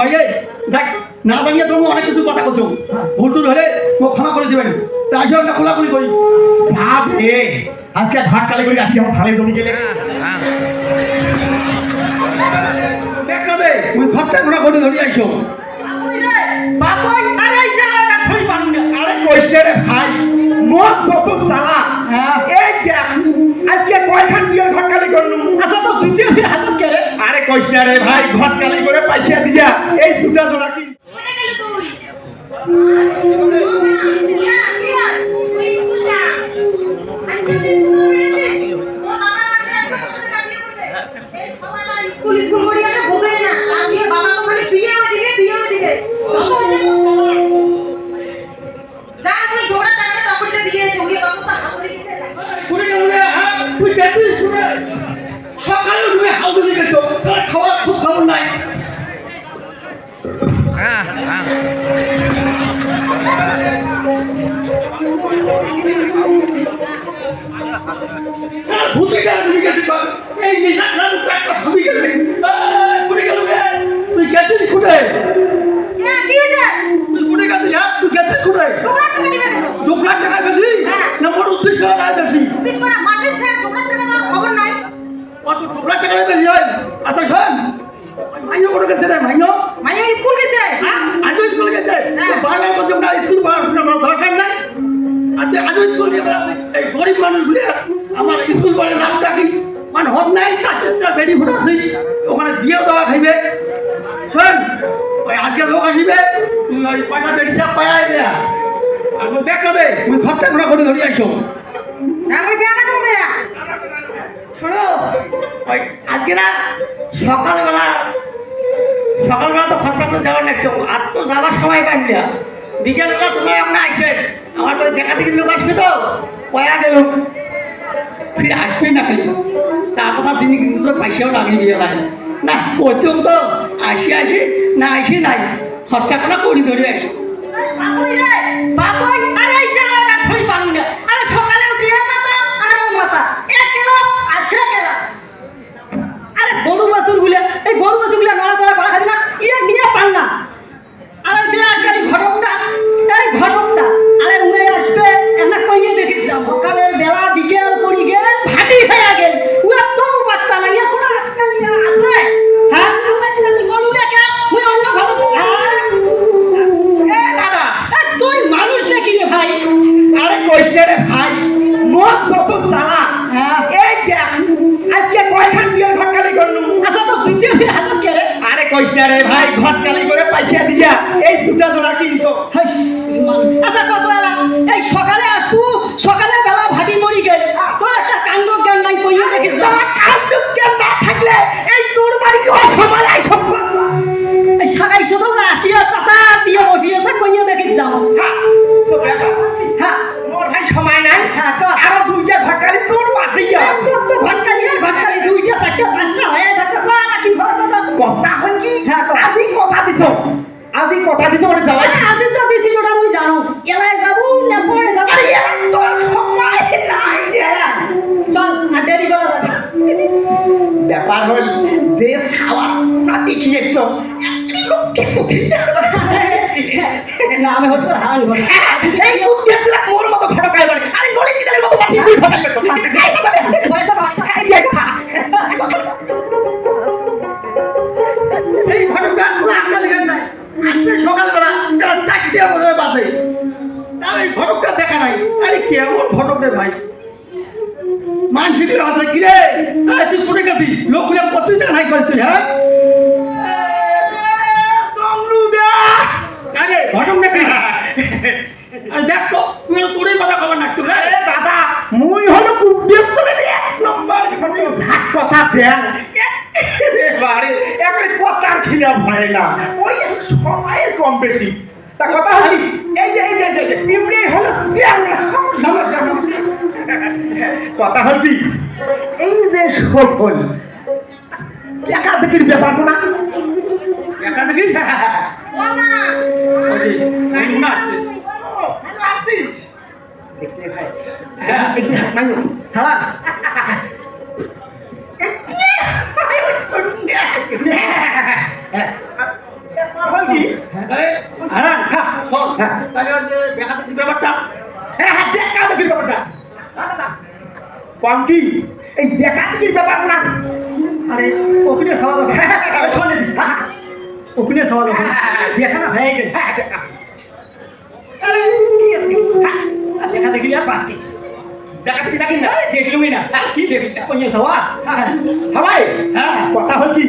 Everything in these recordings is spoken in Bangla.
ভাই রে দেখ না ভাঙিয়ে তুমি অনেক কিছু কথা করছ ভুল টুল হলে ও ক্ষমা করে দিবেন। তা আসো একটা খোলাখুলি করি। ভাব রে আজকে ঘাট কালে করে আসি আমার ভালো জমি গেলে। দেখ না দে তুই খরচা ঘোরা করে ধরে আইসো বাবাই আরে আইসা না ধরি পারু আরে কইছে রে ভাই মত কত চালা। হ্যাঁ। এই দেখ আজকে কয়খান বিয়ের ঘটকালি কালে করলু আচ্ছা তো সুতিয়ে দিয়ে হাত কেরে? আরে কইছে রে ভাই ঘটকালি কালে করে পয়সা দিয়া এই দুটা জোড়া কি? হ্যাঁ, ভূতে তুমি গেছিস এই নেশা খেলার একটা ভাবি গেলে কুড়ি গেল তুই গেছিস কুড়ে হ্যাঁ কি হয়েছে তুই কুড়ে গেছিস হ্যাঁ তুই গেছিস কেন দু লাখ টাকা বেশি হ্যাঁ। না মোট উদ্দেশ্য টাকা বেশি বিশ করে মাসের শেষ ডোরা টাকা দেওয়ার খবর নাই কত দু লাখ টাকা হয় আচ্ছা শোন মাইনো করে গেছে রে মাইনো মাইয়া স্কুল গেছে হ্যাঁ আজও স্কুল গেছে হ্যাঁ। বারবার বলছে না স্কুল পড়াশোনা দরকার নাই আজও স্কুল বেড়াচ্ছে এই গরিব মানুষগুলি আমার স্কুল পড়ে নাম ডাকি মানে হত নাই কাছে বেরি ফুটাছিস ওখানে বিয়েও দেওয়া খাইবে। শোন ওই আজকে লোক আসিবে তুই ওই কয়টা বেরি চাপ পায় দেয়া আর দেখ না দে তুই খরচা করে করে ধরে আইসো। আমি শোনো ওই আজকে না সকালবেলা সকালবেলা তো খরচা করে যাওয়ার লাগছে আর তো যাওয়ার সময় পাইনি না বিকেলবেলা তোমার আমরা আসবে আমার দেখা দেখি লোক আসবে তো পয়া গেল? ফিরে আসবেই না খালি তা আপনার চিনি কিন্তু পয়সাও লাগিয়ে দিয়ে লাগে না কোচং তো আসি আসি না আসি নাই খরচা করে করি ধরে আসি আরে গরু বাছুরগুলা এই গরু বাছুরগুলা নড়াচড়া আরে রে ভাই, ঘর কালি করে পয়সা দিয়া এই দুটা জোড়া কিনছো। আচ্ছা কত এই সকালে আসু, সকালে বেলা ভাটি মরি গে তোর একটা কাণ্ড জ্ঞান নাই কইয়া দেখি কাণ্ড জ্ঞান না থাকলে এই তোর বাড়ি অসময় আইসব এই সাগাই শুধু আসিয়া তাতা দিয়ে বসিয়েছে, কইয়া দেখি যাও। দিছ? আজি কথা দিছ মানে যাওয়াই আজ তো বেশি ওটা আমি জানো। এলাই যাব না পরে যাব? আরে এর তোর সময় নাই রে। চল আর দেরি করা যাবে। ব্যাপার হল যে খাওয়ার না দেখিয়েছ লোককে কোথায় না আমি হয়তো হারাই এই মুখ মোর মতো বাড়ি। আরে বলে দিলে মতো বাঁচি মনে হয় বাজে? তার এই ঘটকটা দেখা নাই। আরে কেমন ঘটক রে ভাই? মানসিক আছে কি রে তুই কোটে গেছিস? লোকগুলো পঁচিশ টাকা নাই করিস হ্যাঁ? আরে ঘটক দেখে আরে দেখ তো তুই কথা খবর নাকছো রে দাদা মুই হলো এক নম্বর কথা দেন এবারে একবারে কথার খিলা ভয় না। ওই একটু সময়ের কম বেশি। তা কথা হলি। এই যে এই যে ইমনি হলো। কথা হলি। এই যে সফল একা দেখির ব্যাপার না একা দেখি মামা ওই যে, নাই আছে ভালো আছিস দেখতে ভাই হ্যাঁ। হাত হ্যাঁ হ্যাঁ। হল কি হ্যাঁ হ্যাঁ তাহলে যে বেকাতের ব্যাপারটা হ্যাঁ হ্যাঁ বেকাতের ব্যাপারটা পাঙ্কি এই বেকাতের ব্যাপার না আরে ওখানে সওয়াল শোনেন ওখানে সওয়াল দেখা না হয়ে গেল দেখা দেখি আর পাঙ্কি দেখা দেখি দেখি না দেখলুই না কি দেখি না সওয়াল হ্যাঁ ভাই হ্যাঁ কথা হল কি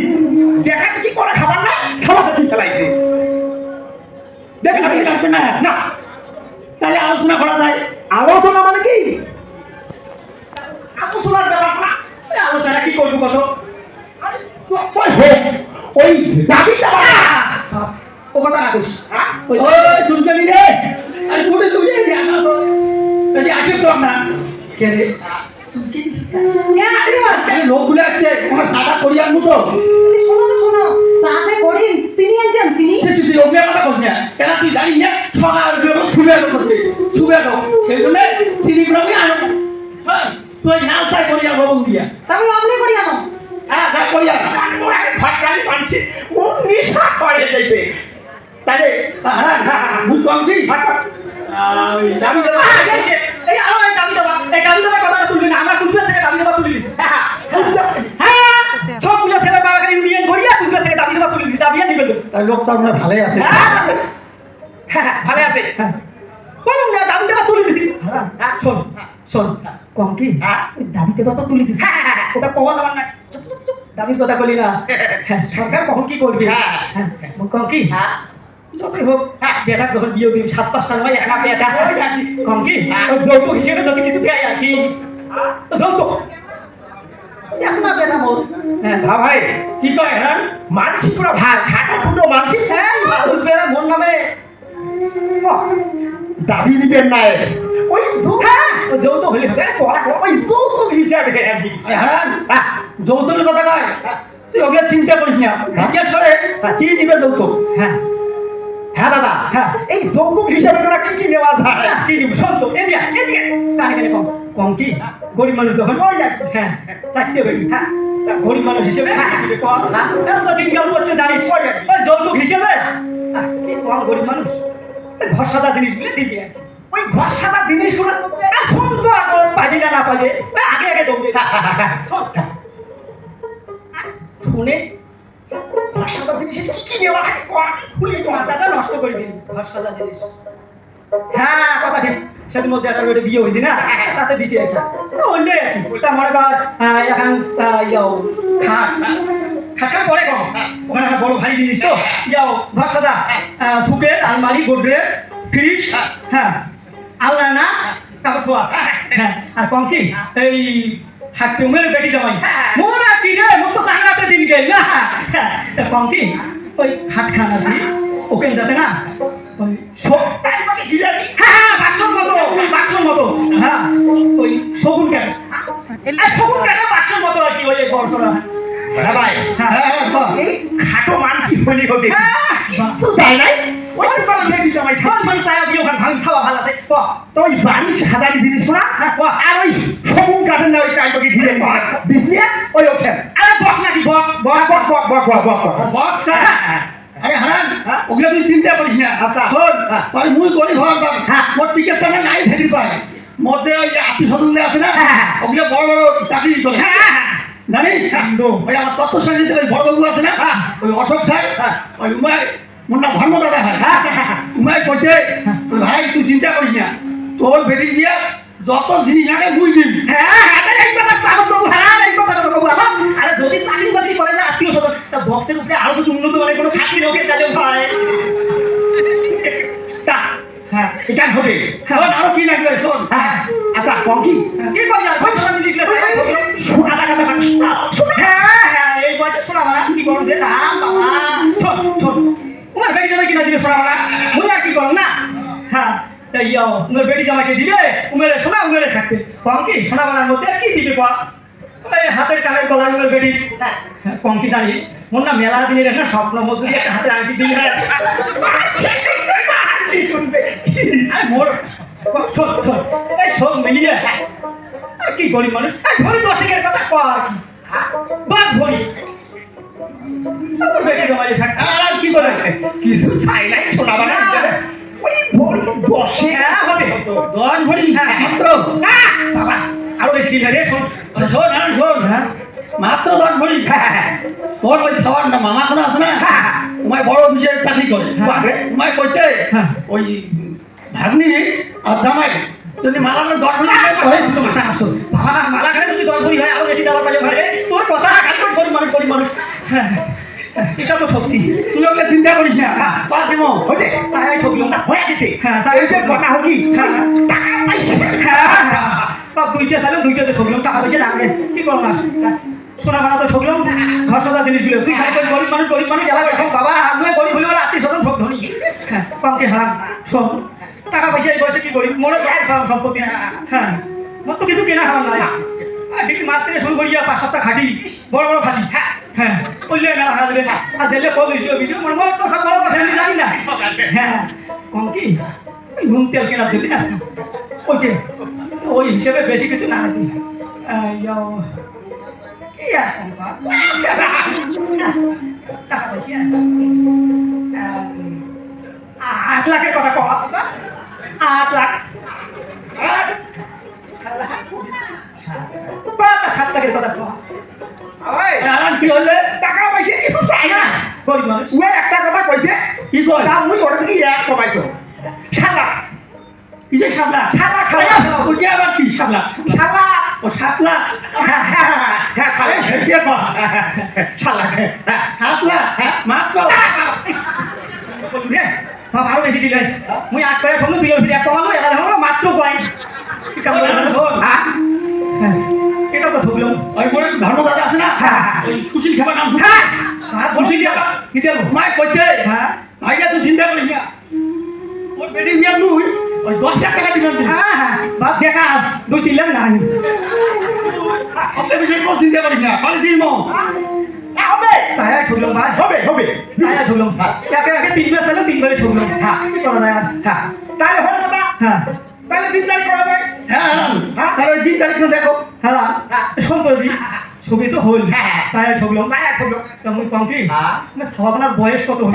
দেখা দেখি করে খাবার না? খাবার দেখি খেলাইছে দেখা দেখি লাগবে না? না। তাহলে আলোচনা করা যায়। আলোচনা মানে কি? আলোচনার ব্যাপার না। আলোচনা কি করব কত ওই দাবিটা। ও কথা না কইস হ্যাঁ? ওই চুলকানি রে। আরে কোটে আসে তো না কে রে? লোক ভুলে যাচ্ছে আমার সাদা করিয়ার মুঠো শোনো শোনো। সাদা করিন সিনি আছেন সিনি তুই ওকে কথা তুই জানি না? সবার বিয়ে শুভে করতে শুভে তো। তুই নাও চাই করিয়া বলুন দিয়া। তুমি অমনি করিয়া নাও হ্যাঁ যা করিয়া ফটকারি পানছে ও নিশা করে যাইতে হ্যাঁ হ্যাঁ বুঝতে দাবি দেবা তুলি দিস হ্যাঁ। সব ছেলে বাবাকে ইউনিয়ন করিয়া কুসবে থেকে দাবি দেবা তুলি দিস দাবি নিবে তাই লোকটা মনে ভালোই আছে। হ্যাঁ ভালো আছে। বলুন না দাবি দেবা তুলি দিছি হ্যাঁ শোন শোন। কম কি? হ্যাঁ? ওই দাবি দেবা তো তুলি দিছি ওটা কওয়া যাবার না চুপ চুপ চুপ। দাবির কথা বলি না। হ্যাঁ, সরকার কখন কি করবে? হ্যাঁ। হ্যাঁ। কম কি? যতই হোক হ্যাঁ। বেটা যখন বিয়ে দিবি সাত পাঁচটা নয় একা বেটা কম কি? যৌতুক হিসেবে যদি কিছু দেয় আর কি। না হ্যাঁ হ্যাঁ ভাই কি কয় হ্যাঁ মানসিক পুরো ভালো খাটো খুটো মানসিক হ্যাঁ মানুষ বেড়া নামে দাবি নিবেন নাই। ওই যৌ- হ্যাঁ। যৌতুক হলে হবে। ওই যৌতুক হিসাবে হ্যাঁ যৌতুকের কথা কয়? তুই ওকে চিন্তা করিস না। জিজ্ঞেস করে কি দিবে যৌতুক? হ্যাঁ। হ্যাঁ দাদা। হ্যাঁ। এই যৌতুক হিসাবে তোরা কি কি নেওয়া যায়? কি নিব? সন্ত এদিকে এদিকে। কানে কানে কম। কম কি গরিব মানুষ যখন মরে যাচ্ছে হ্যাঁ চারটে বেরি হ্যাঁ তা গরিব মানুষ হিসেবে হ্যাঁ হ্যাঁ এত দিনকাল করছে জানিস? যৌতুক হিসেবে? হ্যাঁ, কম গরিব মানুষ? ঘর সাদা জিনিসগুলো দিবে আর ওই ঘর সাদা জিনিসগুলোর মধ্যে সুন্দর পাবি না পাবে? আগে আগে দৌড়ে শোন, ঘর সাদা জিনিসে কি কি হয় কর, খুলে। মাথাটা নষ্ট করে দিন জিনিস। হ্যাঁ কথা ঠিক। সেদিন মধ্যে একটা বেটে বিয়ে হয়েছে না? তাতে দিছি একটা কি? তা মনে কর এখন খাট পরে কম। ওখানে একটা বড় ভারী ঘর সাদা সুকেস আলমারি গোদরেজ ফ্রিজ হ্যাঁ আলনা না কাপড় ধোয়া হ্যাঁ আর কম কি? এই থাকতে উমের বেটি জামাই। মোরা কি রে মোর তো সাংরাতে দিন গেল না হ্যাঁ, কি? ওই খাট খানা ওকে যাতে না ওই তাই মানে হ্যাঁ হ্যাঁ বাক্সর মতো বাক্সর মতো হ্যাঁ ওই শগুন কেন? শগুন কেন বাক্সর মতো আর কি ওই বড় সরা হ্যাঁ ভাই হ্যাঁ হ্যাঁ। এই খাটো হবে। হ্যাঁ, কিছু দেয় নাই? ওই তো বড় বেটি জামাই খাওয়া সায়া বিয়ে ওখানে ভাঙ খাওয়া ভালো আছে। বাহ তো ওই বাড়ির সাদারি জিনিস না আর ওই সবুজ কাঠের না ওই চাইটাকে ঘিরে মার ওই ওঠে। আরে বক নাকি বক বক বক বক বক বক বক। বক বক্স আরে হারান হ্যাঁ? ওগুলো তুই চিন্তা করিস না আচ্ছা। শোন হ্যাঁ। মুই হ্যাঁ। মোর সামনে নাই ভেটি পায় মধ্যে ওই যে আত্মীয় স্বজনগুলো আছে না। ওগুলো বড় বড় চাকরি করে জানিস ওই আমার তত্ত্ব সাহিত্যে ওই বড় বাবু আছে না। ওই অশোক সাহেব। ওই উমায় ধর্ম দাদা হয়। উমায় কইছে ভাই তুই চিন্তা করিস না তোর বেটি দিয়ে যত জিনিস আগে মুই দিন কঙ্কি সোনাবানার মধ্যে কি দিবি পা? ওই হাতের কানে গলাগুলো বেটি হ্যাঁ। হ্যাঁ, কঙ্কি জানিস? মোর না মেলা দিনের একটা স্বপ্ন মজুরি একটা হাতে আংটি দিই মোর সত্য এই সব মিলিয়ে। কি গরিব মানুষ? ঘড়ি দশেকের কথা কর বাদ ঘড়ি তারপর বেটে জমাই থাক। আর কি করে? কিছু চাই নাই সোনাবানা ওই ভরি দশে হ্যাঁ দশ মাত্র না বাবা আরও বেশি রে শোন শোন আরে শোন মাত্র দশ ভরি তোর ওই সবার না মামা কোনো আছে না তোমায় বড় অফিসে চাকরি করে। তোমায় হ্যাঁ। ওই ভাগ্নি আর জামাই যদি মালা করে দশ ভরি তো মাথা আসো বাবা মালা খানে যদি দশ ভরি হয় আরও বেশি দেওয়ার পারে তোর কথা কাজ কর মানুষ গরিব মানুষ হ্যাঁ এটা তো সবজি তুই ওকে চিন্তা করিস না। পা দিব হয়েছে? সাহায্য ঠকলাম না। হয়ে গেছে। হ্যাঁ এই যে কথা হল কি হ্যাঁ টাকা পাইছে। হ্যাঁ হ্যাঁ। বাপ দুইটা সালে দুইটাতে ঠকলাম টাকা পয়সা লাগলে কি করব না সোনা বানা তো ঠকলাম ঘর সদা জিনিসগুলো তুই খালি গরিব মানুষ গরিব মানুষ এলা দেখো বাবা আমি গরিব হলে ওরা আত্মীয় স্বজন সব ধনী হ্যাঁ পাঙ্কে হারাম। সব টাকা পয়সা এই বয়সে কি করি মনে হয় সব সম্পত্তি। হ্যাঁ মোর তো কিছু কেনা নাই। আর ডিগ্রি মাস থেকে শুরু করিয়া পাঁচ সপ্তাহ খাটি। বড় বড় খাসি হ্যাঁ হ্যাঁ দেবে আর জেলে কল ভিডিও মনে কথা আমি জানি না। হ্যাঁ কম কি? ওই নুন তেল কেনার জন্য। ওই যে ওই হিসেবে বেশি কিছু না। নাকি আট লাখের কথা কম আট লাখ? সাত লাখের কথা কম কি হলে? টাকা পয়সা কিছু চাই না। গরিব মানুষ? ও একটা কথা কইছে কি কয়? তা মুই ওটা থেকে এক কমাইছো সাদা কিসে সাদা আরে, সাদা ওইটা আবার কি? লাখ? সাদা ও সাত হ্যাঁ হ্যাঁ হ্যাঁ হ্যাঁ সাদা সেটা কয়? সাদা হ্যাঁ লাখ। মাত্র? আরও বেশি দিলে। মুই আট কয়ে ফোন দুই ফিরে এক কমালো এগারো মাত্র কয়? কাম করে? হ্যাঁ। হ্যাঁ এটা তো ঠকলাম ওই বলে ধর্মদাদা আছে না? হ্যাঁ। সুশীল খাবার নাম হ্যাঁ। হ্যাঁ। বলছি দিয়া কি দেবো কইছে। হ্যাঁ। ভাইয়া তুই চিন্তা করিস না। ওর বেটি মিয়া তুই ওই দশ লাখ টাকা দিবেন হ্যাঁ হ্যাঁ। বাপ দেখা দুই তিন লাখ নাই। ওকে বিষয়ে কোনো চিন্তা করিস না। পালি দিন মো হবে। সায়া ঠকলাম ভাই। হবে হবে। সায়া ঠকলাম একে আগে তিনবার চাইলাম তিনবারে ঠকলাম হ্যাঁ। কি করা যায়? হ্যাঁ। তাহলে হল কথা হ্যাঁ। তাহলে দিন তারিখ করা যায়। হ্যাঁ হ্যাঁ। তাহলে দিন তারিখ দেখো। হ্যাঁ সন্তোষী? ছবি তো হল হ্যাঁ। ঠকলো তা মুই কম কি? হ্যাঁ। মানে সাবানার বয়স কত হলো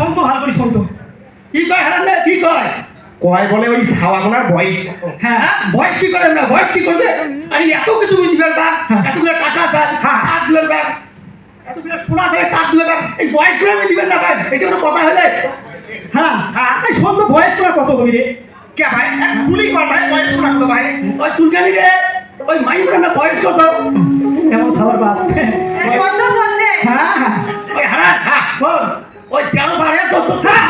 সন্ত করি সন্ত। কি কয় হারান না কি কয়? কয় বলে ওই বয়স হ্যাঁ হ্যাঁ বয়স কি করে না বয়স কি করবে? আরে এত কিছু বুঝ দিবেন বা হ্যাঁ। এতগুলো টাকা হ্যাঁ। কাজ দিবেন বা এতগুলো সোনা চাই কাজ দিবেন এই বয়স করে দিবেন না ভাই? এটা কোনো কথা হলে হ্যাঁ। হ্যাঁ। সন্ত বয়স কত হবি রে কে ভাই এক গুলি কর ভাই বয়স কোনা কত ভাই ওই চুলকানি রে ওই মাই না বয়স কত এমন খাবার বাপ হ্যাঁ হ্যাঁ ওই হারান হ্যাঁ ওই তেরো বারে চোদ্দ হ্যাঁ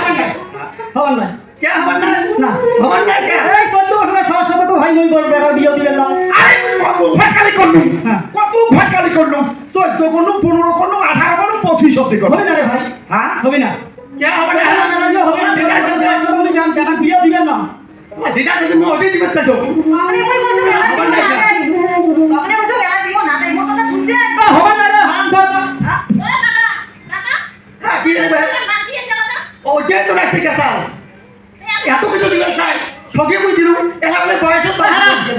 হবার নাই কে হবার না না হবার না কে এই চোদ্দ বছরের সবার তো ভাই বড় বেটা দিবেন না আরে কত ঘটকালি করলু হ্যাঁ। কত ঘটকালি করলু চোদ্দ করলু পনেরো করলু আঠারো করলু পঁচিশ অব্দি করলু হবে না রে ভাই হ্যাঁ হবে না কে না হবে না। বেটা দিবেন না ঠিক আছে তুমি ওটাই দিবে চাইছো আপনি কই বলছো বেলা দিও না। আপনি বলছো বেলা দিও না। কথা শুনছেন হবে না রে হান চল হ্যাঁ। কি রে ভাই ওটাই তো রাখছি কেসাল এত কিছু দিবেন চাই সঙ্গে মুই দিলু। এলা বলে বয়সের তো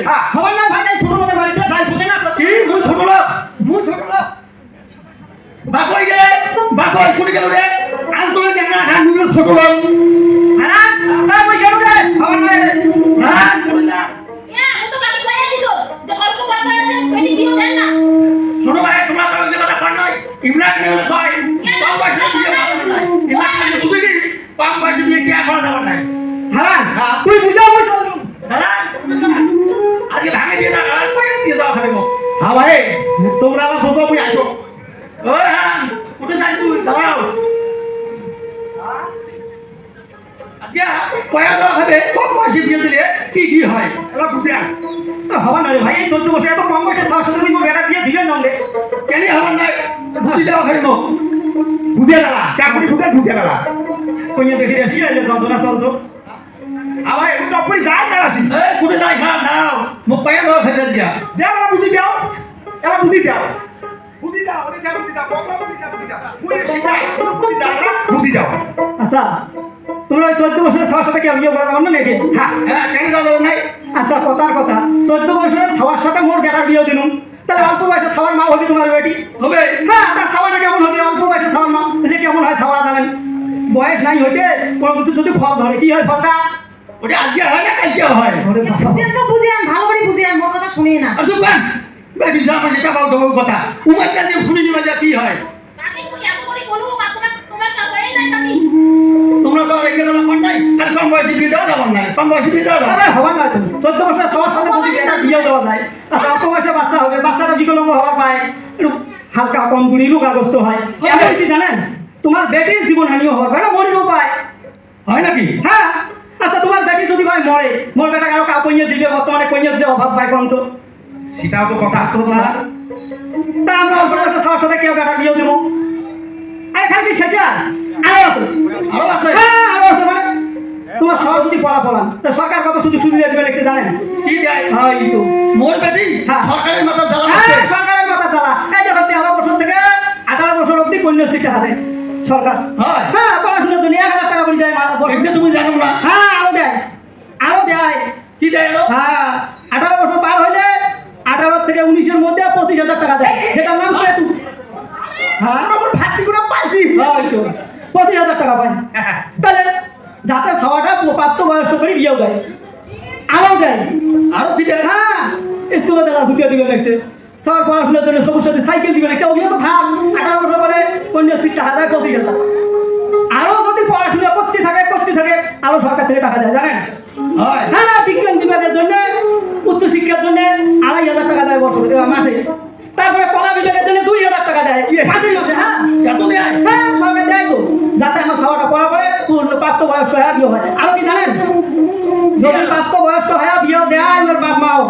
হ্যাঁ। হবে না ভাই ছোট মতো বাড়িতে বুঝে না কি? মুই ছোট লোক? ছোট লোক? বাকই গে। বাকই কুড়ি গেল রে। আন্তরিক একটা খান ছোট লোক। তুই বুঝাও দিয়ে দাও দিয়ে দাও খাবে হ্যাঁ ভাই তোমরা আমার বোঝো মুই আসো ওই হ্যাঁ কোথায় যাই তুই দাঁড়াও আজকে কয়া দাও খাবে কম বয়সে বিয়ে দিলে কি কি হয়? এবার বুঝে আস হবে না রে ভাই এই চোদ্দ বছর এত কম বয়সে সবার সাথে তুই মোর বেটা বিয়ে দিবেন না কেন হবার নাই বুঝি দেওয়া খাবে গো বুঝে গেলা চাকরি বুঝে বুঝে গেলা। কইয়া দেখি রে শিয়াইলে যন্ত্রণা চলতো। আবার একটু টপরি যায় না আসি কোথায় যাই খারাপ দাঁড়াও। মোক কয়া দাও খাবে দিয়া দেও না বুঝি দাও। এবার বুঝি দাও। বুঝি দাও যা বুঝি দাও বুঝি দাও। বুঝি দাও দাও না বুঝি দাও। আচ্ছা তোমরা ওই চোদ্দ বছরের সবার সাথে কেউ বিয়ে করা যাবে না নাকি হ্যাঁ। কেন দাও নাই আচ্ছা কথার কথা। চোদ্দ বছরের সবার সাথে মোর বেটা বিয়ে দিলুম। তাহলে অল্প বয়সে সবার মা হবে তোমার বেটি? হবে। হ্যাঁ তার খাওয়াটা কেমন হবে? অল্প বয়সে খাওয়ার মা। যে কেমন হয় খাওয়া জানেন? বয়স নাই হইতে কোনো কিছু যদি ফল ধরে। কি হয় ফলটা? ওটা আজকে হয় না কালকে হয়? ওরে বাবা। বুঝিয়ান ভালো করে বুঝিয়ান মোর কথা শুনি না। আসুক বা বেটি সাহেব যেটা বাউ ডবল কথা। উমার কাছে শুনি নিবা যা কি হয়? বলব বা তোমার তোমার হয়ে নাই। আর কম বয়সী বিয়ে দেওয়া যাবার নাই কম বয়সী বিয়ে দেওয়া যাবে আরে হবার তুমি। চোদ্দ বছর সবার সাথে যদি একটা বিয়ে দেওয়া যায় অল্প বয়সে বাচ্চা হবে। বাচ্চাটা বিকলঙ্গ হওয়ার পায়। হালকা কমজোরি রোগাগ্রস্ত হয়। এমন কি জানেন? তোমার বেটির জীবনহানিও হওয়ার পায় না পায়। হয় নাকি? হ্যাঁ। আচ্ছা তোমার বেটি যদি ভাই মরে মোর বেটা কারও কইয়ে দিবে? বর্তমানে কইয়ে যে অভাব পায় কম তো। সেটাও তো কথা। তো তা আমরা অল্প সাথে কেউ বেটা বিয়ে দেবো? খালি কি সেটা? আরও আছে। আরও আছে? হ্যাঁ আরও আছে মানে তোমার সবাই যদি পড়া পড়ান তা সরকার কত সুযোগ সুবিধা দিবে লিখতে জানেন? কি দেয়? হ্যাঁ এই তো। মোর বেটি হ্যাঁ। সরকারের মাথা জ্বালা হ্যাঁ, সরকারের মাথা চালা এই যে তেরো বছর থেকে আঠারো বছর অব্দি কন্যাশ্রীটা টাকা সরকার। হয় হ্যাঁ পড়াশোনার জন্য এক হাজার টাকা করে দেয় মা- বছরে। এটা তুমি জানো না হ্যাঁ আরও দেয় আরও দেয় কি দেয় এলো হ্যাঁ আঠারো বছর পার হলে আঠারো থেকে উনিশের মধ্যে পঁচিশ হাজার টাকা দেয় সেটার নাম পেটু হ্যাঁ আমার ভাতি করে পাইছি হ্যাঁ, ওই তো পঁচিশ হাজার টাকা পাই তাহলে যাতে খাওয়াটা প্রাপ্ত বয়স্ক করে বিয়েও দেয় আরও দেয় আরও কি দেয় হ্যাঁ স্কুলে তারা ঢুকিয়ে দিবে দেখছে। সবার পড়াশোনার জন্য সবুজ সাথে সাইকেল দিবে দেখছে ওগুলো তো থাক। আঠারো বছর পরে কন্যাশ্রীর টাকা দেয় পঁচিশ হাজার আরও যদি পড়াশোনা করতে থাকে করতে থাকে আরও সরকার থেকে টাকা দেয় জানেন? হয়। বিজ্ঞান বিভাগের জন্য উচ্চ শিক্ষার জন্য আড়াই হাজার টাকা দেয় বছর মাসে। তারপরে কলা বিভাগের জন্য দুই হাজার টাকা দেয়। মাসে মাসে হ্যাঁ? এত দেয়? হ্যাঁ সরকার দেয় তো। যাতে আমার খাওয়াটা পড়া পূর্ণ প্রাপ্ত বয়স্ক হয়ে বিয়ে হয়। আরও কি জানেন? যদি প্রাপ্ত বয়স্ক হয়ে বিয়ে দেয় ওর বাপ মাও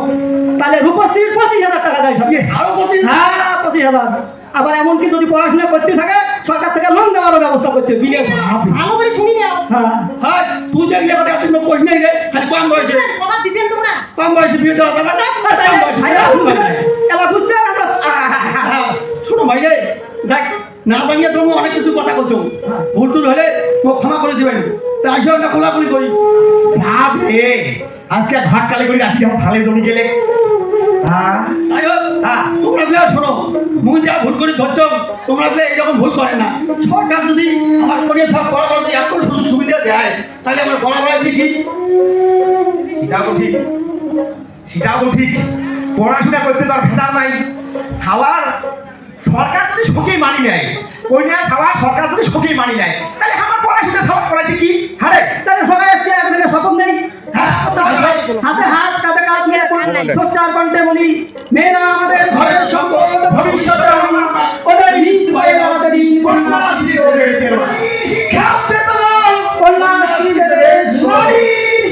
তাহলে রূপশ্রীর পঁচিশ হাজার টাকা দেয় সরকার আরও পঁচিশ? হ্যাঁ পঁচিশ হাজার। আবার এমনকি যদি পড়াশোনা করতে থাকে সরকার থেকে লোন দেওয়ারও ব্যবস্থা করছে। বিলে ভালো করে শুনি নাও হ্যাঁ। হয় তুই যে বিয়ে কথা তুমি কোশ রে। খালি কম বয়সে। কথা দিছেন তোমরা? কম বয়সে বিয়ে দেওয়া যাবে না কম বয়সে বিয়ে দেওয়া যাবে না। এলা বুঝছেন আমরা হ্যাঁ, শোনো ভাই রে দেখ না জানিয়ে তুমি অনেক কিছু কথা বলছো। ভুল টুল হলে তো ক্ষমা করে দিবেন। তা আসো আমরা খোলাখুলি করি। রে আজকে ঘাট কালে করে আসি আমার ভালো জমি গেলে। তোমরা যে শোনো মুই যা ভুল করে ধরছো তোমরা যে এইরকম ভুল করে না। সরকার যদি আমার করে সব বরাবর যদি এত সুযোগ সুবিধা দেয় তাহলে আমরা বরাবর দেখি সেটাও তো ঠিক। সেটাও তো ঠিক। পড়াশোনা করতে আর ভেজাল নাই। সাওয়ার সরকার যদি সুখেই মানি নেয় কন্যা খাওয়া সরকার যদি সুখেই মানি নেয় তাহলে আমার পড়াশোনা সাবাস পড়াইছে কি? হারে তাহলে সবাই আমাদের নেই। হ্যাঁ, হাতে হাত কাঁধে কাজ নিয়ে আচ্ছা, আচ্ছা। কণ্ঠে বলি মেয়েরা আমাদের ঘরের সম্পদ ভবিষ্যতে ওদের নিজ ভয়ে আমাদের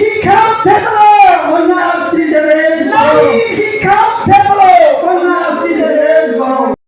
শিক্ষা শিক্ষা শিক্ষা